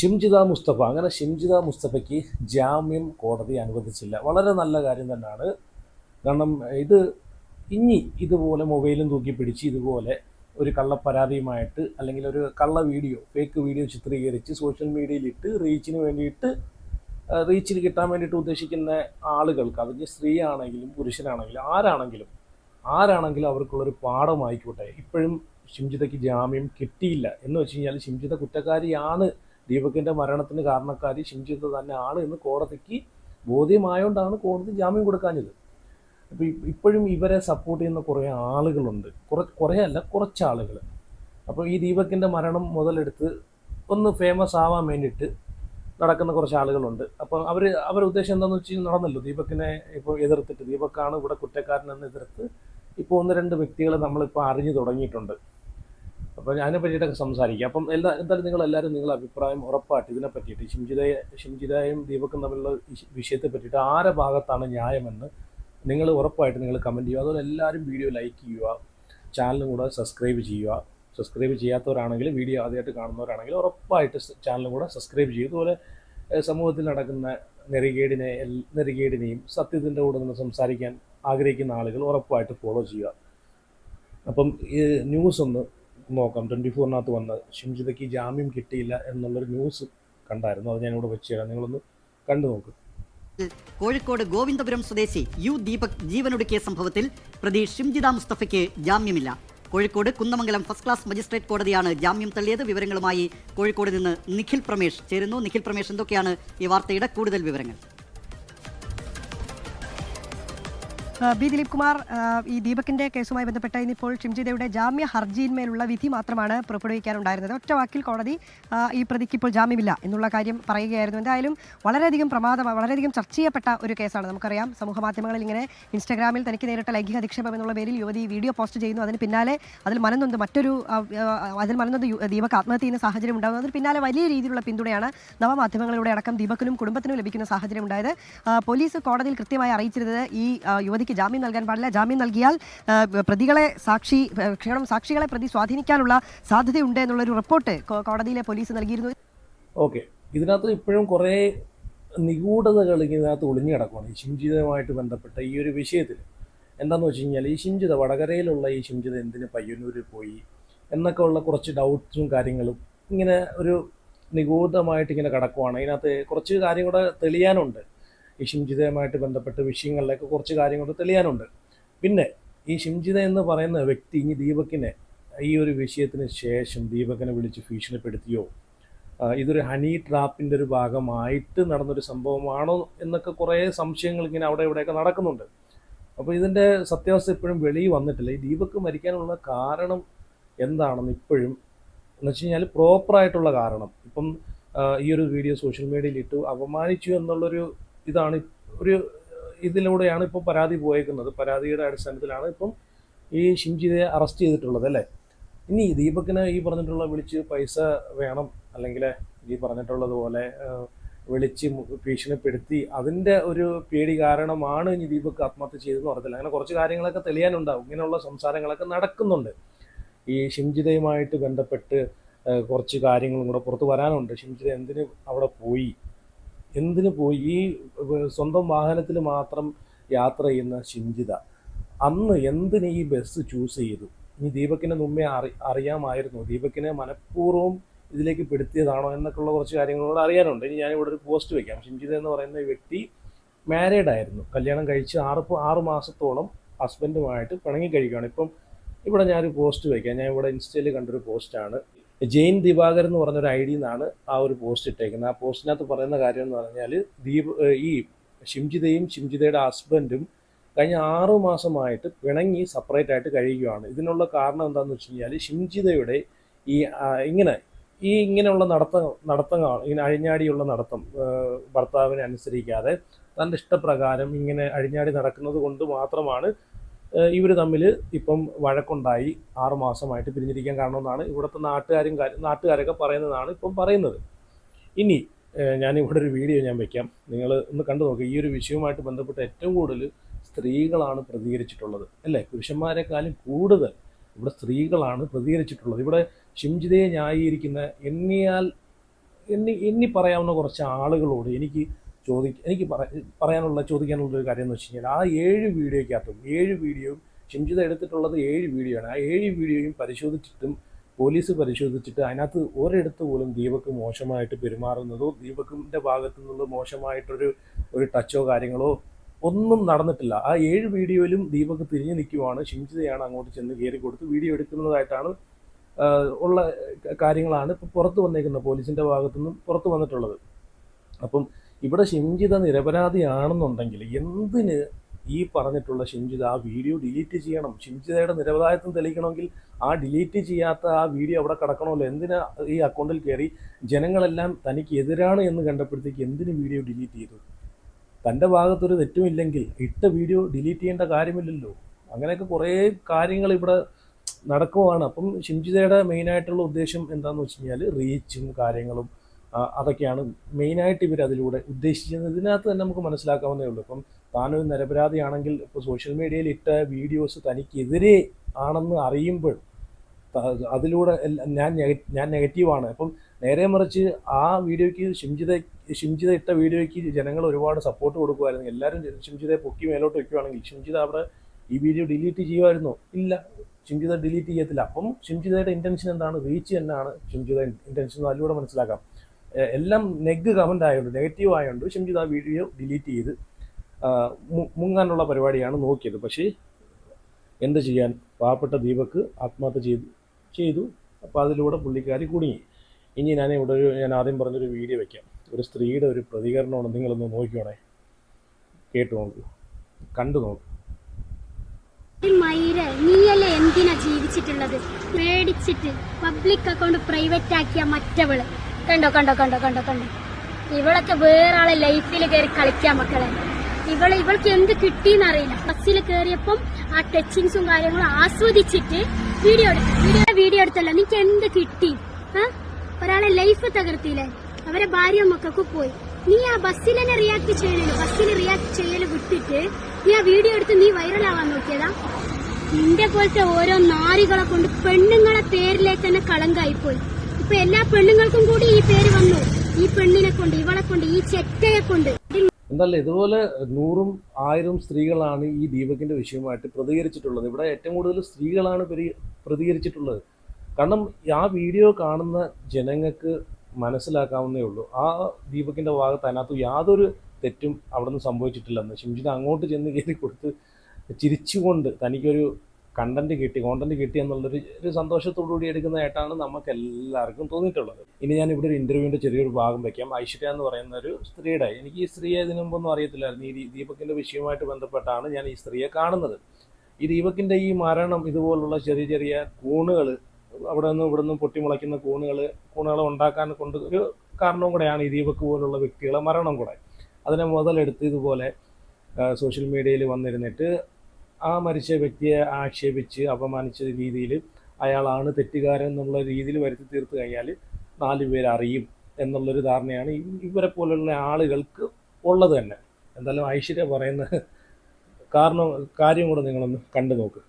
ഷിംജിത മുസ്തഫ. അങ്ങനെ ഷിംജിത മുസ്തഫയ്ക്ക് ജാമ്യം കോടതി അനുവദിച്ചില്ല. വളരെ നല്ല കാര്യം തന്നെയാണ്. കാരണം ഇത് ഇനി ഇതുപോലെ മൊബൈലും തൂക്കി പിടിച്ച് ഇതുപോലെ ഒരു കള്ളപ്പരാതിയുമായിട്ട് അല്ലെങ്കിൽ ഒരു കള്ള വീഡിയോ ഫേക്ക് വീഡിയോ ചിത്രീകരിച്ച് സോഷ്യൽ മീഡിയയിലിട്ട് റീച്ചിന് വേണ്ടിയിട്ട് റീച്ചിൽ കിട്ടാൻ വേണ്ടിയിട്ട് ഉദ്ദേശിക്കുന്ന ആളുകൾക്ക് അതിന് സ്ത്രീ ആണെങ്കിലും പുരുഷനാണെങ്കിലും ആരാണെങ്കിലും ആരാണെങ്കിലും അവർക്കുള്ളൊരു പാഠമായിക്കോട്ടെ. ഇപ്പോഴും ഷിംജിതയ്ക്ക് ജാമ്യം കിട്ടിയില്ല. എന്ന് വെച്ച് കഴിഞ്ഞാൽ ഷിംജിത കുറ്റക്കാരിയാണ് ദീപകിന്റെ മരണത്തിന് കാരണക്കാരി തന്നെ ആണ് എന്ന് കോടതിക്ക് ബോധ്യമായോണ്ടാണ് കോടതി ജാമ്യം കൊടുക്കാഞ്ഞത്. അപ്പോൾ ഇപ്പോഴും ഇവരെ സപ്പോർട്ട് ചെയ്യുന്ന കുറേ ആളുകളുണ്ട്. കുറ കുറേ അല്ല കുറച്ച് ആളുകൾ അപ്പോൾ ഈ ദീപകിന്റെ മരണം മുതലെടുത്ത് ഒന്ന് ഫേമസ് ആവാൻ വേണ്ടിയിട്ട് നടക്കുന്ന കുറച്ച് ആളുകളുണ്ട്. അപ്പോൾ അവർ അവരുടെ ഉദ്ദേശം എന്താണെന്ന് വെച്ച് കഴിഞ്ഞാൽ നടന്നല്ലോ. ദീപക്കിനെ ഇപ്പോൾ എതിർത്തിട്ട് ദീപക്കാണ് ഇവിടെ കുറ്റക്കാരനെന്ന് എതിർത്ത് ഇപ്പോൾ ഒന്ന് രണ്ട് വ്യക്തികളെ നമ്മളിപ്പോൾ അറിഞ്ഞു തുടങ്ങിയിട്ടുണ്ട്. അപ്പോൾ അതിനെ പറ്റിയിട്ടൊക്കെ സംസാരിക്കാം. അപ്പം എല്ലാ എന്തായാലും നിങ്ങൾ എല്ലാവരും നിങ്ങളുടെ അഭിപ്രായം ഉറപ്പായിട്ട് ഇതിനെ പറ്റിയിട്ട് ഷിംജിതയെ ഷിംജിതയും ദീപക്കും തമ്മിലുള്ള വിഷയത്തെ പറ്റിയിട്ട് ആരെ ഭാഗത്താണ് ന്യായമെന്ന് നിങ്ങൾ ഉറപ്പായിട്ട് നിങ്ങൾ കമന്റ് ചെയ്യുക. അതുപോലെ എല്ലാവരും വീഡിയോ ലൈക്ക് ചെയ്യുക ചാനലും കൂടെ സബ്സ്ക്രൈബ് ചെയ്യുക. സബ്സ്ക്രൈബ് ചെയ്യാത്തവരാണെങ്കിൽ വീഡിയോ ആദ്യമായിട്ട് കാണുന്നവരാണെങ്കിൽ ഉറപ്പായിട്ട് ചാനലും കൂടെ സബ്സ്ക്രൈബ് ചെയ്യുക. അതുപോലെ സമൂഹത്തിൽ നടക്കുന്ന നെറികേടിനെ നെറികേടിനെയും സത്യത്തിന്റെ കൂടെ നിന്ന് സംസാരിക്കാൻ ആഗ്രഹിക്കുന്ന ആളുകൾ ഉറപ്പായിട്ട് ഫോളോ ചെയ്യുക. അപ്പം ഈ ന്യൂസ് ഒന്ന് നോക്കാം. ട്വന്റി ഫോറിനകത്ത് വന്ന് ഷിംജിതയ്ക്ക് ജാമ്യം കിട്ടിയില്ല എന്നുള്ളൊരു ന്യൂസ് കണ്ടായിരുന്നു. അത് ഞാനിവിടെ വെച്ച് തരാം. നിങ്ങളൊന്ന് കണ്ടു നോക്ക്. കോഴിക്കോട് ഗോവിന്ദപുരം സ്വദേശി യു ദീപക് ജീവനൊടുക്കിയ സംഭവത്തിൽ പ്രതി ഷിംജിത മുസ്തഫയ്ക്ക് ജാമ്യമില്ല. Kozhikode Kunnamangalam first class magistrate കോടതിയാണ് ജാമ്യം തള്ളിയത്. വിവരങ്ങളുമായി കോഴിക്കോട് നിന്ന് നിഖിൽ പ്രമേഷ് ചേരുന്നു. നിഖിൽ പ്രമേഷ് എന്തൊക്കെയാണ് ഈ വാർത്തയുടെ കൂടുതൽ വിവരങ്ങൾ? ബി ദിലീപ് കുമാർ ഈ ദീപകിന്റെ കേസുമായി ബന്ധപ്പെട്ട ഇന്നിപ്പോൾ ഷിംജിതയുടെ ജാമ്യ ഹർജിയിന്മേലുള്ള വിധി മാത്രമാണ് പുറപ്പെടുവിക്കാനുണ്ടായിരുന്നത്. ഒറ്റ വാക്കിൽ കോടതി ഈ പ്രതിക്ക് ഇപ്പോൾ ജാമ്യമില്ല എന്നുള്ള കാര്യം പറയുകയായിരുന്നു. എന്തായാലും വളരെയധികം പ്രമാദം വളരെയധികം ചർച്ച ചെയ്യപ്പെട്ട ഒരു കേസാണ്. നമുക്കറിയാം സമൂഹ മാധ്യമങ്ങളിൽ ഇങ്ങനെ ഇൻസ്റ്റാഗ്രാമിൽ തനിക്ക് നേരിട്ട ലൈംഗിക അധിക്ഷേപം എന്നുള്ള പേരിൽ യുവതി വീഡിയോ പോസ്റ്റ് ചെയ്യുന്നു. അതിന് പിന്നാലെ അതിൽ മനന്നൊന്ന് മറ്റൊരു അതിൽ മനന്നൊന്ന് ദീപക് ആത്മഹത്യ ചെയ്യുന്ന സാഹചര്യം ഉണ്ടാകുന്നു. അതിന് പിന്നാലെ വലിയ രീതിയിലുള്ള പിന്തുണയാണ് നവമാധ്യമങ്ങളിലൂടെ അടക്കം ദീപക്കിനും കുടുംബത്തിനും ലഭിക്കുന്ന സാഹചര്യം ഉണ്ടായത്. പോലീസ് കോടതിയിൽ കൃത്യമായി അറിയിച്ചിരുന്നത് ഈ ആ, യുവതിക്ക് ജാമ്യം നൽകാൻ പാടില്ല. ജാമ്യം നൽകിയാൽ പ്രതികളെ സാക്ഷി ആ, സാക്ഷികളെ പ്രതി സ്വാധീനിക്കാനുള്ള സാധ്യതയുണ്ട് എന്നുള്ളൊരു റിപ്പോർട്ട് കോടതിയിലെ പോലീസ് നൽകിയിരുന്നു. ഓക്കെ. ഇതിനകത്ത് ഇപ്പോഴും കുറേ നിഗൂഢതകൾ ഇതിനകത്ത് ഒളിഞ്ഞു കിടക്കുകയാണ് ഈ ശിംജിതമായിട്ട് ബന്ധപ്പെട്ട ഈ ഒരു വിഷയത്തിൽ എന്താണെന്ന് വെച്ച് കഴിഞ്ഞാൽ ഈ ശിംജിത വടകരയിലുള്ള ഈ ശിംജിത എന്തിന് പയ്യന്നൂരിൽ പോയി എന്നൊക്കെ ഉള്ള കുറച്ച് ഡൗട്ട്സും കാര്യങ്ങളും ഇങ്ങനെ ഒരു നിഗൂഢമായിട്ട് ഇങ്ങനെ കിടക്കുവാണ്. ഇതിനകത്ത് കുറച്ച് കാര്യം കൂടെ തെളിയാനുണ്ട്. ഈ ശിംജിതയുമായിട്ട് ബന്ധപ്പെട്ട വിഷയങ്ങളിലൊക്കെ കുറച്ച് കാര്യങ്ങൾ തെളിയാനുണ്ട്. പിന്നെ ഈ ഷിംജിത എന്ന് പറയുന്ന വ്യക്തി ഇനി ദീപക്കിനെ ഈ ഒരു വിഷയത്തിന് ശേഷം ദീപകിനെ വിളിച്ച് ഭീഷണിപ്പെടുത്തിയോ? ഇതൊരു ഹണി ട്രാപ്പിന്റെ ഒരു ഭാഗമായിട്ട് നടന്നൊരു സംഭവമാണോ എന്നൊക്കെ കുറേ സംശയങ്ങൾ ഇങ്ങനെ അവിടെ ഇവിടെയൊക്കെ നടക്കുന്നുണ്ട്. അപ്പോൾ ഇതിന്റെ സത്യാവസ്ഥ ഇപ്പോഴും വെളിയിൽ വന്നിട്ടില്ല. ഈ ദീപക്ക് മരിക്കാനുള്ള കാരണം എന്താണെന്ന് ഇപ്പോഴും എന്ന് വെച്ച് കഴിഞ്ഞാൽ പ്രോപ്പറായിട്ടുള്ള കാരണം. ഇപ്പം ഈ ഒരു വീഡിയോ സോഷ്യൽ മീഡിയയിൽ ഇട്ടു അപമാനിച്ചു എന്നുള്ളൊരു ഇതാണ് ഒരു ഇതിലൂടെയാണ് ഇപ്പോൾ പരാതി പോയേക്കുന്നത്. പരാതിയുടെ അടിസ്ഥാനത്തിലാണ് ഇപ്പം ഈ ഷിംജിയെ അറസ്റ്റ് ചെയ്തിട്ടുള്ളത് അല്ലേ? ഇനി ദീപക്കിന് ഈ പറഞ്ഞിട്ടുള്ള വിളിച്ച് പൈസ വേണം അല്ലെങ്കിൽ ഈ പറഞ്ഞിട്ടുള്ളതുപോലെ വിളിച്ച് ഭീഷണിപ്പെടുത്തി അതിന്റെ ഒരു പേടി കാരണമാണ് ഇനി ദീപക് ആത്മഹത്യ ചെയ്തെന്ന് പറഞ്ഞില്ല അങ്ങനെ കുറച്ച് കാര്യങ്ങളൊക്കെ തെളിയാനുണ്ടാവും. ഇങ്ങനെയുള്ള സംസാരങ്ങളൊക്കെ നടക്കുന്നുണ്ട്. ഈ ഷിംജിതയുമായിട്ട് ബന്ധപ്പെട്ട് കുറച്ച് കാര്യങ്ങളും കൂടെ പുറത്ത് വരാനുണ്ട്. ഷിംജിത എന്തിന് അവിടെ പോയി? എന്തിനു പോയി? ഈ സ്വന്തം വാഹനത്തിൽ മാത്രം യാത്ര ചെയ്യുന്ന ചിന്തിത അന്ന് എന്തിന് ഈ ബസ് ചൂസ് ചെയ്തു? ഇനി ദീപക്കിനെ മുമ്പേ അറി അറിയാമായിരുന്നു. ദീപക്കിനെ മനഃപൂർവം ഇതിലേക്ക് പെടുത്തിയതാണോ എന്നൊക്കെയുള്ള കുറച്ച് കാര്യങ്ങളോട് അറിയാനുണ്ട്. ഇനി ഞാനിവിടെ ഒരു പോസ്റ്റ് വയ്ക്കാം ഷിംജിത എന്ന് പറയുന്ന വ്യക്തി മാരീഡ് ആയിരുന്നു. കല്യാണം കഴിച്ച് ആറ് ആറ് മാസത്തോളം ഹസ്ബൻഡുമായിട്ട് പിണങ്ങി കഴിക്കുകയാണ് ഇപ്പം ഇവിടെ ഞാനൊരു പോസ്റ്റ് വയ്ക്കാം ഞാൻ ഇവിടെ ഇൻസ്റ്റയിൽ കണ്ടൊരു പോസ്റ്റാണ് ജെയിൻ ദിവാകർ എന്ന് പറഞ്ഞൊരു ഐ ഡിയിൽ നിന്നാണ് ആ ഒരു പോസ്റ്റ് ഇട്ടേക്കുന്നത്. ആ പോസ്റ്റിനകത്ത് പറയുന്ന കാര്യം എന്ന് പറഞ്ഞാൽ ദീപ് ഈ ഷിംജിതയും ഷിംജിതയുടെ ഹസ്ബൻഡും കഴിഞ്ഞ ആറു മാസമായിട്ട് പിണങ്ങി സെപ്പറേറ്റ് ആയിട്ട് കഴിയുകയാണ്. ഇതിനുള്ള കാരണം എന്താണെന്ന് വെച്ച് കഴിഞ്ഞാൽ ഷിംജിതയുടെ ഈ ഇങ്ങനെ ഈ ഇങ്ങനെയുള്ള നടത്തം നടത്തങ്ങളാണ് ഇങ്ങനെ അഴിഞ്ഞാടിയുള്ള നടത്തം ഭർത്താവിനെ അനുസരിക്കാതെ തന്റെ ഇഷ്ടപ്രകാരം ഇങ്ങനെ അഴിഞ്ഞാടി നടക്കുന്നത് കൊണ്ട് മാത്രമാണ് ഇവർ തമ്മിൽ ഇപ്പം വഴക്കുണ്ടായി. ആറുമാസമായിട്ട് പിരിഞ്ഞിരിക്കാൻ കാരണമെന്നാണ് ഇവിടുത്തെ നാട്ടുകാരും നാട്ടുകാരൊക്കെ പറയുന്നതാണ് ഇപ്പം പറയുന്നത്. ഇനി ഞാനിവിടെ ഒരു വീഡിയോ ഞാൻ വെക്കാം. നിങ്ങൾ ഒന്ന് കണ്ടു നോക്കുക ഈ ഒരു വിഷയവുമായിട്ട് ബന്ധപ്പെട്ട് ഏറ്റവും കൂടുതൽ സ്ത്രീകളാണ് പ്രതികരിച്ചിട്ടുള്ളത്. അല്ലേ? പുരുഷന്മാരെക്കാളും കൂടുതൽ ഇവിടെ സ്ത്രീകളാണ് പ്രതികരിച്ചിട്ടുള്ളത്. ഇവിടെ ഷിംജിതയെ ന്യായീകരിക്കുന്ന എണ്ണിയാൽ എണ്ണി എണ്ണി പറയാവുന്ന കുറച്ച് ആളുകളോട് എനിക്ക് ചോദി എനിക്ക് പറയാനുള്ള ചോദിക്കാനുള്ള ഒരു കാര്യം എന്ന് വെച്ച് കഴിഞ്ഞാൽ ആ ഏഴ് വീഡിയോയ്ക്കകത്തും ഏഴ് വീഡിയോയും ഷിംജിത എടുത്തിട്ടുള്ളത് ഏഴ് വീഡിയോ ആണ് ആ ഏഴ് വീഡിയോയും പരിശോധിച്ചിട്ടും പോലീസ് പരിശോധിച്ചിട്ട് അതിനകത്ത് ഒരിടത്ത് പോലും ദീപക്ക് മോശമായിട്ട് പെരുമാറുന്നതോ ദീപക്കിന്റെ ഭാഗത്തു നിന്നുള്ള മോശമായിട്ടൊരു ഒരു ടച്ചോ കാര്യങ്ങളോ ഒന്നും നടന്നിട്ടില്ല. ആ ഏഴ് വീഡിയോയിലും ദീപക് തിരിഞ്ഞു നിൽക്കുവാണ്. ഷിംജിതയാണ് അങ്ങോട്ട് ചെന്ന് കയറി കൊടുത്ത് വീഡിയോ എടുക്കുന്നതായിട്ടാണ് ഉള്ള കാര്യങ്ങളാണ് ഇപ്പോൾ പുറത്ത് വന്നേക്കുന്നത്. പോലീസിന്റെ ഭാഗത്തു നിന്നും പുറത്ത് വന്നിട്ടുള്ളത്. അപ്പം ഇവിടെ ഷിംജിത നിരപരാധിയാണെന്നുണ്ടെങ്കിൽ എന്തിന് ഈ പറഞ്ഞിട്ടുള്ള ഷിംജിത ആ വീഡിയോ ഡിലീറ്റ് ചെയ്യണം? ഷിംജിതയുടെ നിരപരാധിത്വം തെളിയിക്കണമെങ്കിൽ ആ ഡിലീറ്റ് ചെയ്യാത്ത ആ വീഡിയോ അവിടെ കിടക്കണമല്ലോ. എന്തിനാ ഈ അക്കൗണ്ടിൽ കയറി ജനങ്ങളെല്ലാം തനിക്ക് എതിരാണ് എന്ന് കണ്ടപ്പോഴത്തേക്ക് എന്തിന് വീഡിയോ ഡിലീറ്റ് ചെയ്തു? തന്റെ ഭാഗത്തൊരു തെറ്റുമില്ലെങ്കിൽ ഇട്ട വീഡിയോ ഡിലീറ്റ് ചെയ്യേണ്ട കാര്യമില്ലല്ലോ. അങ്ങനെയൊക്കെ കുറേ കാര്യങ്ങൾ ഇവിടെ നടക്കുവാണ്. അപ്പം ഷിംജിതയുടെ മെയിനായിട്ടുള്ള ഉദ്ദേശം എന്താണെന്ന് വെച്ച് കഴിഞ്ഞാൽ റീച്ചും കാര്യങ്ങളും അതൊക്കെയാണ് മെയിനായിട്ട് ഇവർ അതിലൂടെ ഉദ്ദേശിക്കുന്നത് ഇതിനകത്ത് തന്നെ നമുക്ക് മനസ്സിലാക്കാവുന്നേ ഉള്ളൂ. ഇപ്പം താനൊരു നിരപരാധിയാണെങ്കിൽ ഇപ്പോൾ സോഷ്യൽ മീഡിയയിൽ ഇട്ട വീഡിയോസ് തനിക്കെതിരെ ആണെന്ന് അറിയുമ്പോൾ അതിലൂടെ ഞാൻ ഞാൻ നെഗറ്റീവാണ് അപ്പം നേരെ മറിച്ച് ആ വീഡിയോയ്ക്ക് ഷിംജിത ഷിംജിത ഇട്ട വീഡിയോയ്ക്ക് ജനങ്ങൾ ഒരുപാട് സപ്പോർട്ട് കൊടുക്കുമായിരുന്നു. എല്ലാവരും ഷിംജിതയെ പൊക്കി മേലോട്ട് വെക്കുവാണെങ്കിൽ ഷിംജിത അവിടെ ഈ വീഡിയോ ഡിലീറ്റ് ചെയ്യുമായിരുന്നോ? ഇല്ല. ഷിംജിത ഡിലീറ്റ് ചെയ്യത്തില്ല. അപ്പം ഷിംജിതയുടെ ഇന്റൻഷൻ എന്താണ്? റീച്ച് തന്നെയാണ് ഷിംജിത ഇന്റൻഷൻ അതിലൂടെ മനസ്സിലാക്കാം. എല്ലാം നെഗ് കമന്റ് ആയതുകൊണ്ട് നെഗറ്റീവ് ആയതുകൊണ്ട് ഷിംജിത ആ വീഡിയോ ഡിലീറ്റ് ചെയ്ത് മുങ്ങാനുള്ള പരിപാടിയാണ് നോക്കിയത്. പക്ഷേ എന്ത് ചെയ്യാൻ? പാവപ്പെട്ട ദീപക്ക് ആത്മഹത്യ ചെയ്തു ചെയ്തു. അപ്പോൾ അതിലൂടെ പുള്ളിക്കാരി കുടുങ്ങി. ഇനി ഞാൻ ഇവിടെ ഒരു ഞാൻ ആദ്യം പറഞ്ഞൊരു വീഡിയോ വെക്കാം. ഒരു സ്ത്രീയുടെ ഒരു പ്രതികരണമാണ് നിങ്ങളൊന്ന് നോക്കിയോണേ. കേട്ടു നോക്കൂ. കണ്ടു നോക്കൂ. മയിൽ നീയല്ലേ എന്തിനാ ജീവിച്ചിട്ടുള്ളത്? പേടിച്ചിട്ട് പബ്ലിക് അക്കൗണ്ട് പ്രൈവറ്റ് ആക്കിയ മറ്റവൾ. കണ്ടോ കണ്ടോ കണ്ടോ കണ്ടോ കണ്ടോ? ഇവളൊക്കെ വേറെ ആളെ ലൈഫിൽ കയറി കളിക്കാൻ മക്കളെ. ഇവൾ ഇവൾക്ക് എന്ത് കിട്ടിയെന്നറിയില്ല ബസ്സിൽ കയറിയപ്പം ആ ടച്ചിങ്സും കാര്യങ്ങളും ആസ്വദിച്ചിട്ട് വീഡിയോ വീഡിയോ വീഡിയോ എടുത്തല്ല. നിനക്ക് എന്ത് കിട്ടി? ഒരാളെ ലൈഫ് തകർത്തില്ലേ അവരെ ഭാര്യ മക്കൾക്ക് പോയി. നീ ആ ബസ്സിൽ തന്നെ റിയാക്ട് ചെയ്യണല്ലോ ബസ്സിൽ റിയാക്ട് ചെയ്യൽ വിട്ടിട്ട് നീ ആ വീഡിയോ എടുത്ത് നീ വൈറലാവാൻ നോക്കിയതാ? നിന്റെ പോലത്തെ ഓരോ നാരികളെ കൊണ്ട് പെണ്ണുങ്ങളെ പേരിലേക്ക് തന്നെ കളങ്കായിപ്പോയി എല്ലാ പെണ്ണുങ്ങൾക്കും കൂടി ഈ പേര് വന്നു. ഈ പെണ്ണിനെ കൊണ്ട് ഇവളെ കൊണ്ട് ഈ ചെറ്റയെ കൊണ്ട്. എന്തല്ല ഇതുപോലെ നൂറും ആയിരം സ്ത്രീകളാണ് ഈ ദീപകിന്റെ വിഷയമായിട്ട് പ്രതികരിച്ചിട്ടുള്ളത്. ഇവിടെ ഏറ്റവും കൂടുതൽ സ്ത്രീകളാണ് പരി- പ്രതികരിച്ചിട്ടുള്ളത്. കാരണം ആ വീഡിയോ കാണുന്ന ജനങ്ങൾക്ക് മനസ്സിലാക്കാവുന്നേ ഉള്ളൂ. ആ ദീപകിന്റെ ഭാഗത്ത് അതിനകത്ത് യാതൊരു തെറ്റും അവിടെ നിന്ന് സംഭവിച്ചിട്ടില്ലെന്ന്. ഷിംജിത അങ്ങോട്ട് ചെന്ന് കയറി കൊടുത്ത് ചിരിച്ചുകൊണ്ട് തനിക്കൊരു കണ്ടന്റ് കിട്ടി കോണ്ടന്റ് കിട്ടി എന്നുള്ളൊരു ഒരു സന്തോഷത്തോടു കൂടി എടുക്കുന്നതായിട്ടാണ് നമുക്ക് എല്ലാവർക്കും തോന്നിയിട്ടുള്ളത്. ഇനി ഞാൻ ഇവിടെ ഒരു ഇന്റർവ്യൂവിന്റെ ചെറിയൊരു ഭാഗം വെക്കാം. ഐശ്വര്യ എന്ന് പറയുന്ന ഒരു സ്ത്രീയുടെ എനിക്ക് ഈ സ്ത്രീയെ ഇതിനു മുമ്പൊന്നും അറിയത്തില്ലായിരുന്നു. ഈ ദീപക്കിന്റെ വിഷയവുമായിട്ട് ബന്ധപ്പെട്ടാണ് ഞാൻ ഈ സ്ത്രീയെ കാണുന്നത്. ഈ ദീപകിന്റെ ഈ മരണം ഇതുപോലുള്ള ചെറിയ ചെറിയ കൂണുകൾ അവിടെ നിന്ന് ഇവിടെ നിന്ന് പൊട്ടിമുളയ്ക്കുന്ന കൂണുകൾ കൂണുകൾ ഉണ്ടാക്കാൻ കൊണ്ട് ഒരു കാരണവും കൂടെയാണ് ഈ ദീപക് പോലുള്ള വ്യക്തികളെ മരണം കൂടെ. അതിനെ മുതലെടുത്ത് ഇതുപോലെ സോഷ്യൽ മീഡിയയിൽ വന്നിരുന്നിട്ട് ആ മരിച്ച വ്യക്തിയെ ആക്ഷേപിച്ച് അപമാനിച്ച രീതിയിൽ അയാളാണ് തെറ്റുകാരൻ എന്നുള്ള രീതിയിൽ വരുത്തി തീർത്ത് കഴിഞ്ഞാൽ നാല് പേരറിയും എന്നുള്ളൊരു ധാരണയാണ് ഇവരെ പോലുള്ള ആളുകൾക്ക് ഉള്ളത് തന്നെ. എന്തായാലും ഐശ്വര്യ പറയുന്ന കാരണം കാര്യം കൂടെ നിങ്ങളൊന്ന് കണ്ടു നോക്ക്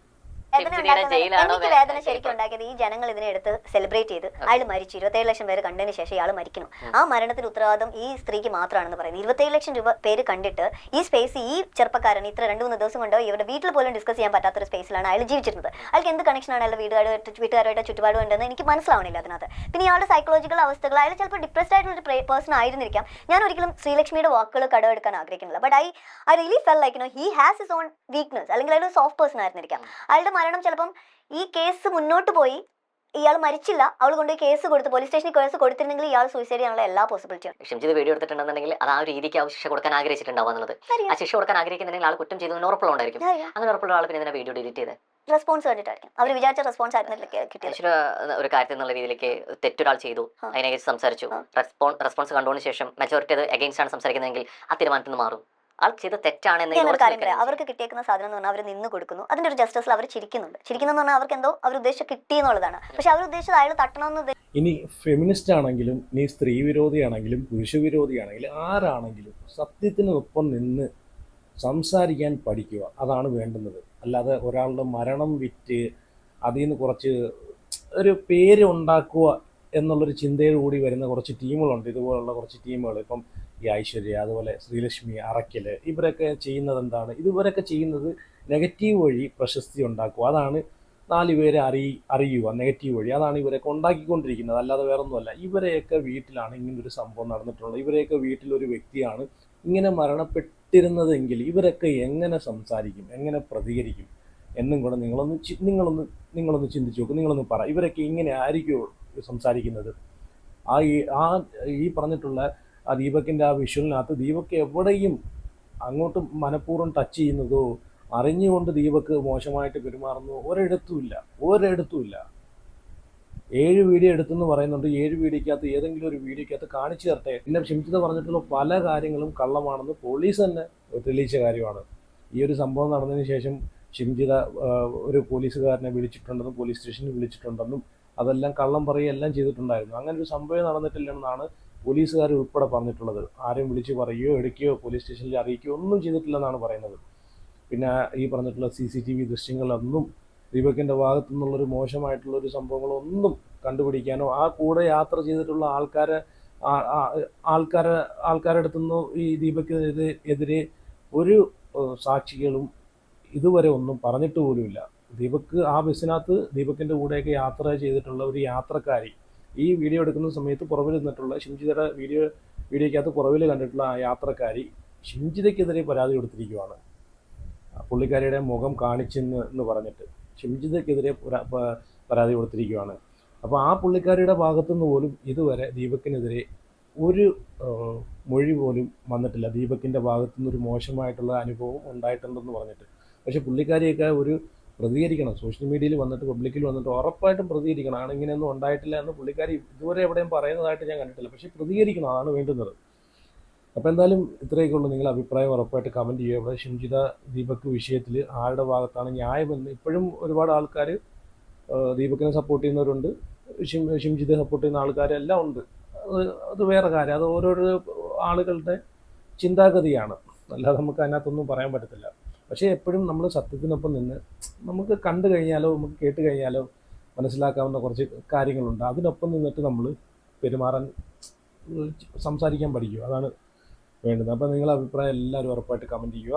എനിക്ക് വേദന ശരിക്കും ഉണ്ടാക്കിയത് ഈ ജനങ്ങൾ ഇതിനെ എടുത്ത് സെലിബ്രേറ്റ് ചെയ്ത്. അയാൾ മരിച്ചു. ഇരുപത്തേഴ് ലക്ഷം പേര് കണ്ടതിന് ശേഷം ഇയാൾ മരിക്കണം ആ മരണത്തിന് ഉത്തരവാദിത്വം ഈ സ്ത്രീക്ക് മാത്രമാണെന്ന് പറയുന്നത്. ഇരുപത്തേഴ് ലക്ഷം രൂപ പേര് കണ്ടിട്ട് ഈ സ്പേസ് ഈ ചെറുപ്പക്കാരൻ ഇത്ര രണ്ട് മൂന്ന് ദിവസം കൊണ്ട് ഇവരുടെ വീട്ടിൽ പോലും ഡിസ്കസ് ചെയ്യാൻ പറ്റാത്തൊരു സ്പേസിലാണ് അയാൾ ജീവിച്ചിരുന്നത്. അയാൾക്ക് എന്ത് കണക്ഷനാണ് അയാൾ വീടുകാരുമായിട്ട് വീട്ടുകാരുമായിട്ട് ചുറ്റുപാടും ഉണ്ടെന്ന് എനിക്ക് മനസ്സിലാവണില്ല അതിനകത്ത്. പിന്നെ ഇയാളുടെ സൈക്കോളജിക്കൽ അവസ്ഥകൾ അയാൾ ചിലപ്പോൾ ഡിപ്രസ്ഡ് ആയിട്ടുള്ള ഒരു പേഴ്സൺ ആയിരുന്നിരിക്കാം. ഞാൻ ഒരിക്കലും ശ്രീലക്ഷ്മിയുടെ വാക്കുകൾ കടമെടുക്കാൻ ആഗ്രഹിക്കുന്നില്ല. But I I really feel like no he has his own weakness അല്ലെങ്കിൽ അയാൾ സോഫ്റ്റ് പേഴ്സൺ ആയിരുന്നിരിക്കാം. അയാളുടെ മരണം ചിലപ്പം ഈ കേസ് മുന്നോട്ട് പോയി ഇയാൾ മരിച്ചില്ല അവൾ കൊണ്ടുപോയി കേസ് കൊടുത്ത് പോലീസ് സ്റ്റേഷനിൽ കേസ് കൊടുത്തിരുന്നെങ്കിൽ ഇയാൾ സൂയിസൈഡ് ചെയ്യാനുള്ള എല്ലാ പോസിബിലിറ്റിയും ഷിംജിത് വീഡിയോ എടുത്തിട്ടുണ്ടെന്നുണ്ടെങ്കിൽ അത് ആ ഒരു രീതിക്ക് ആ ശിക്ഷ കൊടുക്കാൻ ആഗ്രഹിച്ചിട്ടുണ്ടാവുന്നത് ആ ശിക്ഷ കൊടുക്കാൻ ആഗ്രഹിക്കുന്നുണ്ടെങ്കിൽ ആൾ കുറ്റം ചെയ്തതിന് ഉറപ്പുള്ളതായിരിക്കും അങ്ങനെ ഉറപ്പുള്ള ആൾ പിന്നെ വീഡിയോ ഡിലീറ്റ് ചെയ്ത്? റെസ്പോൺസ് കണ്ടിട്ടായിരിക്കും അവർ വിചാരിച്ച റെസ്പോൺസ് ആയിരുന്നില്ല ഒരു കാര്യത്തിൽ എന്നുള്ള രീതിയിലേക്ക് തെറ്റൊരാൾ ചെയ്തു. അതിനെ അതിനെക്കുറിച്ച് സംസാരിച്ചു. റെസ്പോൺസ് കണ്ടതിന് ശേഷം മെജോറിറ്റി അത് അഗൈൻസ്റ്റ് ആണ് സംസാരിക്കുന്നതെങ്കിൽ ആ തീരുമാനത്തിൽ നിന്ന് മാറും. ആൾ ചെയ്ത തെറ്റാണ് എന്ന് ഞാനൊരു ഉറച്ചു കാര്യം പറയാം. നിൽക്കുകയാണ് അവർക്ക് കിട്ടിയേക്കുന്ന സാധനം എന്ന് പറഞ്ഞാൽ അവർ നിന്ന് കൊടുക്കുന്നു. അതിന്റെ ഒരു ജസ്റ്റിസിൽ അവർ ചിരിക്കുന്നുണ്ട്. ചിരിക്കുന്നെന്ന് പറഞ്ഞാൽ അവർക്ക് എന്തോ അവർ ഉദ്ദേശിച്ച കിട്ടി എന്നുള്ളതാണ്. പക്ഷെ അവർ ഉദ്ദേശിച്ചത് അയാൾ തട്ടണമെന്ന് ഇനി ഫെമിനിസ്റ്റ് ആണെങ്കിലും നീ സ്ത്രീ വിരോധിയാണെങ്കിലും പുരുഷ വിരോധിയാണെങ്കിലും ആരാണെങ്കിലും സത്യത്തിനൊപ്പം നിന്ന് സംസാരിക്കാൻ പഠിക്കുക. അതാണ് വേണ്ടുന്നത്. അല്ലാതെ ഒരാളുടെ മരണം വിറ്റ് അതിൽ നിന്ന് കുറച്ച് ഒരു പേര് ഉണ്ടാക്കുക എന്നുള്ളൊരു ചിന്തയോടുകൂടി വരുന്ന കുറച്ച് ടീമുകളുണ്ട് ഇതുപോലുള്ള കുറച്ച് ടീമുകൾ ഇപ്പം ഈ ഐശ്വര്യ അതുപോലെ ശ്രീലക്ഷ്മി അറയ്ക്കൽ ഇവരൊക്കെ ചെയ്യുന്നത് എന്താണ് ഇതുവരൊക്കെ ചെയ്യുന്നത് നെഗറ്റീവ് വഴി പ്രശസ്തി ഉണ്ടാക്കുക. അതാണ് നാല് പേരെ അറിയി അറിയുക നെഗറ്റീവ് വഴി. അതാണ് ഇവരൊക്കെ ഉണ്ടാക്കിക്കൊണ്ടിരിക്കുന്നത്. അല്ലാതെ വേറൊന്നുമല്ല. ഇവരെയൊക്കെ വീട്ടിലാണ് ഇങ്ങനെ ഒരു സംഭവം നടന്നിട്ടുള്ളത്. ഇവരെയൊക്കെ വീട്ടിലൊരു വ്യക്തിയാണ് ഇങ്ങനെ മരണപ്പെട്ടിരുന്നതെങ്കിൽ ഇവരൊക്കെ എങ്ങനെ സംസാരിക്കും? എങ്ങനെ പ്രതികരിക്കും? എന്നും കൂടെ നിങ്ങളൊന്ന് നിങ്ങളൊന്ന് നിങ്ങളൊന്ന് ചിന്തിച്ച് നോക്കും. നിങ്ങളൊന്ന് പറ. ഇവരൊക്കെ ഇങ്ങനെ ആയിരിക്കുമോ സംസാരിക്കുന്നത്? ആ ഈ ആ ഈ പറഞ്ഞിട്ടുള്ള ആ ദീപക്കിന്റെ ആ വിഷ്വലിനകത്ത് ദീപക്ക് എവിടെയും അങ്ങോട്ട് മനഃപൂർവം ടച്ച് ചെയ്യുന്നതോ അറിഞ്ഞുകൊണ്ട് ദീപക്ക് മോശമായിട്ട് പെരുമാറുന്നു ഒരിടത്തുമില്ല ഒരിടത്തുമില്ല. ഏഴ് വീഡിയോ എടുത്തെന്ന് പറയുന്നുണ്ട്. ഏഴ് വീഡിയോക്കകത്ത് ഏതെങ്കിലും ഒരു വീഡിയോക്കകത്ത് കാണിച്ചു തരട്ടെ. പിന്നെ ക്ഷമിച്ചത് പറഞ്ഞിട്ടുള്ള പല കാര്യങ്ങളും കള്ളമാണെന്ന് പോലീസ് തന്നെ തെളിയിച്ച കാര്യമാണ്. ഈ ഒരു സംഭവം നടന്നതിന് ശേഷം ഷിംജിത ഒരു പോലീസുകാരനെ വിളിച്ചിട്ടുണ്ടെന്നും പോലീസ് സ്റ്റേഷനിൽ വിളിച്ചിട്ടുണ്ടെന്നും അതെല്ലാം കള്ളം പറയുകയെല്ലാം ചെയ്തിട്ടുണ്ടായിരുന്നു. അങ്ങനെ ഒരു സംഭവം നടന്നിട്ടില്ലെന്നാണ് പോലീസുകാർ ഉൾപ്പെടെ പറഞ്ഞിട്ടുള്ളത്. ആരും വിളിച്ച് പറയുകയോ എടുക്കുകയോ പോലീസ് സ്റ്റേഷനിൽ അറിയിക്കുകയോ ഒന്നും ചെയ്തിട്ടില്ലെന്നാണ് പറയുന്നത്. പിന്നെ ഈ പറഞ്ഞിട്ടുള്ള സി സി ടി വി ദൃശ്യങ്ങളൊന്നും ദീപകിന്റെ ഭാഗത്തു നിന്നുള്ളൊരു മോശമായിട്ടുള്ളൊരു സംഭവങ്ങളൊന്നും കണ്ടുപിടിക്കാനോ ആ കൂടെ യാത്ര ചെയ്തിട്ടുള്ള ആൾക്കാരെ ആൾക്കാരെ ആൾക്കാരുടെ അടുത്തുനിന്ന് ഈ ദീപക്കെതിരെ ഒരു സാക്ഷികളും ഇതുവരെ ഒന്നും പറഞ്ഞിട്ട് പോലുമില്ല. ദീപക്ക് ആ ബസ്സിനകത്ത് ദീപക്കിന്റെ കൂടെയൊക്കെ യാത്ര ചെയ്തിട്ടുള്ള ഒരു യാത്രക്കാരി ഈ വീഡിയോ എടുക്കുന്ന സമയത്ത് പുറവിൽ നിന്നിട്ടുള്ള വീഡിയോ വീഡിയോയ്ക്കകത്ത് പുറവിൽ കണ്ടിട്ടുള്ള ആ യാത്രക്കാരി ഷിംജിതയ്ക്കെതിരെ പരാതി കൊടുത്തിരിക്കുകയാണ് പുള്ളിക്കാരിയുടെ മുഖം കാണിച്ചെന്ന് എന്ന് പറഞ്ഞിട്ട് ഷിംജിതയ്ക്കെതിരെ പരാതി കൊടുത്തിരിക്കുകയാണ് അപ്പോൾ ആ പുള്ളിക്കാരിയുടെ ഭാഗത്തുനിന്ന് പോലും ഇതുവരെ ദീപക്കിനെതിരെ ഒരു മൊഴി പോലും വന്നിട്ടില്ല. ദീപക്കിന്റെ ഭാഗത്തുനിന്ന് ഒരു മോശമായിട്ടുള്ള അനുഭവം ഉണ്ടായിട്ടുണ്ടെന്ന് പറഞ്ഞിട്ട്. പക്ഷേ പുള്ളിക്കാരിയൊക്കെ ഒരു പ്രതികരിക്കണം. സോഷ്യൽ മീഡിയയിൽ വന്നിട്ട് പബ്ലിക്കിൽ വന്നിട്ട് ഉറപ്പായിട്ടും പ്രതികരിക്കണം. ആണ് ഇങ്ങനെയൊന്നും ഉണ്ടായിട്ടില്ല എന്ന് പുള്ളിക്കാരി ഇതുവരെ എവിടെയും പറയുന്നതായിട്ട് ഞാൻ കണ്ടിട്ടില്ല. പക്ഷേ പ്രതികരിക്കണം അതാണ് വേണ്ടുന്നത്. അപ്പോൾ എന്തായാലും ഇത്രയൊക്കെ ഉള്ളൂ. നിങ്ങളുടെ അഭിപ്രായം ഉറപ്പായിട്ട് കമന്റ് ചെയ്യുക. ഇവിടെ ഷിംജിത ദീപക് വിഷയത്തിൽ ആരുടെ ഭാഗത്താണ് ന്യായമെന്ന് ഇപ്പോഴും ഒരുപാട് ആൾക്കാർ ദീപക്കിനെ സപ്പോർട്ട് ചെയ്യുന്നവരുണ്ട്. ഷിം ഷിംജിതെ സപ്പോർട്ട് ചെയ്യുന്ന ആൾക്കാരെല്ലാം ഉണ്ട്. അത് അത് വേറെ കാര്യം. അത് ഓരോരോ ആളുകളുടെ ചിന്താഗതിയാണ്. അല്ലാതെ നമുക്ക് അതിനകത്തൊന്നും പറയാൻ പറ്റത്തില്ല. പക്ഷേ എപ്പോഴും നമ്മൾ സത്യത്തിനൊപ്പം നിന്ന് നമുക്ക് കണ്ടു കഴിഞ്ഞാലോ നമുക്ക് കേട്ട് കഴിഞ്ഞാലോ മനസ്സിലാക്കാവുന്ന കുറച്ച് കാര്യങ്ങളുണ്ട്. അതിനൊപ്പം നിന്നിട്ട് നമ്മൾ പെരുമാറാൻ സംസാരിക്കാൻ പഠിക്കുക. അതാണ് വേണ്ടത്. അപ്പോൾ നിങ്ങളുടെ അഭിപ്രായം എല്ലാവരും ഉറപ്പായിട്ട് കമന്റ് ചെയ്യുക.